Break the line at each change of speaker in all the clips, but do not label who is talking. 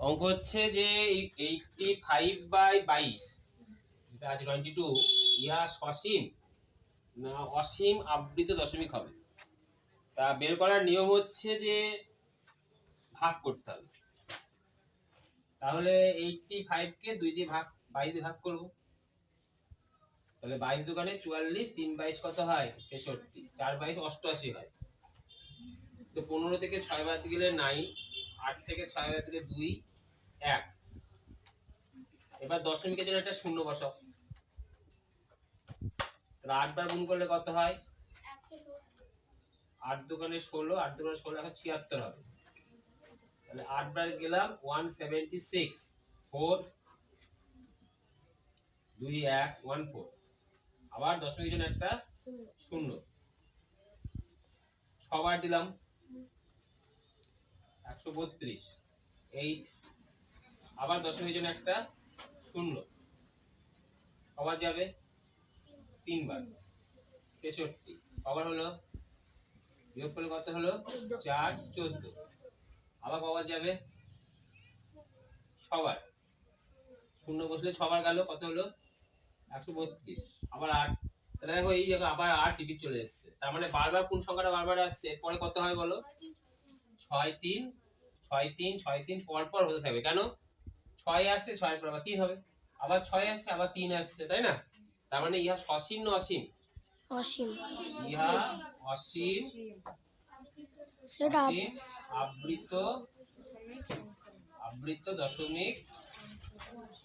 অঙ্ক হচ্ছে যে এইটটি ফাইভ বাই বাইশ টোয়েন্টি টু ইহা সসীম না অসীম আবৃত দশমিক হবে। তা বের করার নিয়ম হচ্ছে যে ভাগ করতে হবে। তাহলে এইটটি ফাইভকে দুই দিয়ে ভাগ, বাইশ দিয়ে ভাগ করব। তাহলে বাইশ দোকানে চুয়াল্লিশ, তিন বাইশ কত হয়? ছেষট্টি, চার বাইশ অষ্টআশি হয়। তো পনেরো থেকে ছয় বাদ গেলে নাইন আট থেকে ছয় বাদ গেলে দুই, এক। এবার দশমিকের জন্য একটা শূন্য বসাও। তাহলে আটবার গুণ করলে কত হয়? আট দোকানে ষোলো, আট দোকানে ষোলো এখন ছিয়াত্তর হবে। তাহলে আটবার গেলাম ওয়ান সেভেন্টি সিক্স, ফোর, দুই, এক, ওয়ান, ফোর। আবার দশমিকের জন্য একটা শূন্য। ছবার দিলাম। একশো বত্রিশ। এইট। আবার দশমিকের জন্য একটা শূন্য। কবার যাবে তিনবার। ছেষট্টি। কবার হলো, বিয়োগ করলে কত হলো? চার চোদ্দ। আবার কবার যাবে? ছবার। শূন্য বসলে ছবার গেল, কত হলো? একশো বত্রিশ। আবার আট। তাহলে দেখো এই জায়গায় আবার আট ডিজিট চলে এসছে। তার মানে বারবার কোন সংখ্যাটা বারবার আসছে। পরে কত হয় বলো? ছয় তিন ছয় তিন ছয় তিন পর পর হতে থাকবে। কেন? ছয় আসছে ছয়ের পর আবার তিন হবে। আবার ছয় আসছে আবার তিন আসছে তাই না? তার মানে ইহা সসীম না অসীম?
অসীম।
ইহা অসীম
সেটা
আবৃত আবৃত দশমিক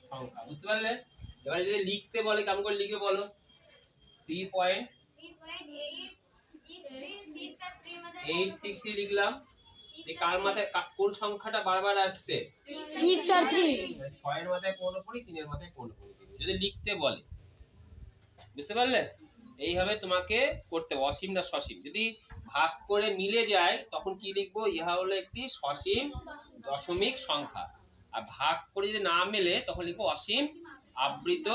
সংখ্যা। বুঝতে পারলে এবার যদি লিখতে বলে কেমন করে লিখে বলো? Three point eight six three লিখলাম। এই কার মাথায় কোন সংখ্যাটা বারবার আসছে?
সিক্স আর থ্রি
মানে ছয়ের মাথায় পনেরো পড়ি তিনের মাথায় পনেরো পড়ি যদি লিখতে বলে বুঝতে পারলে? এইভাবে তোমাকে করতে অসীম না সসীম। যদি ভাগ করে মিলে যায় তখন কি লিখব? ইহা হলো একটি সসীম দশমিক সংখ্যা। আর ভাগ করে যদি না মেলে তখন লিখব অসীম আবৃত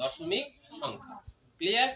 দশমিক সংখ্যা। ক্লিয়ার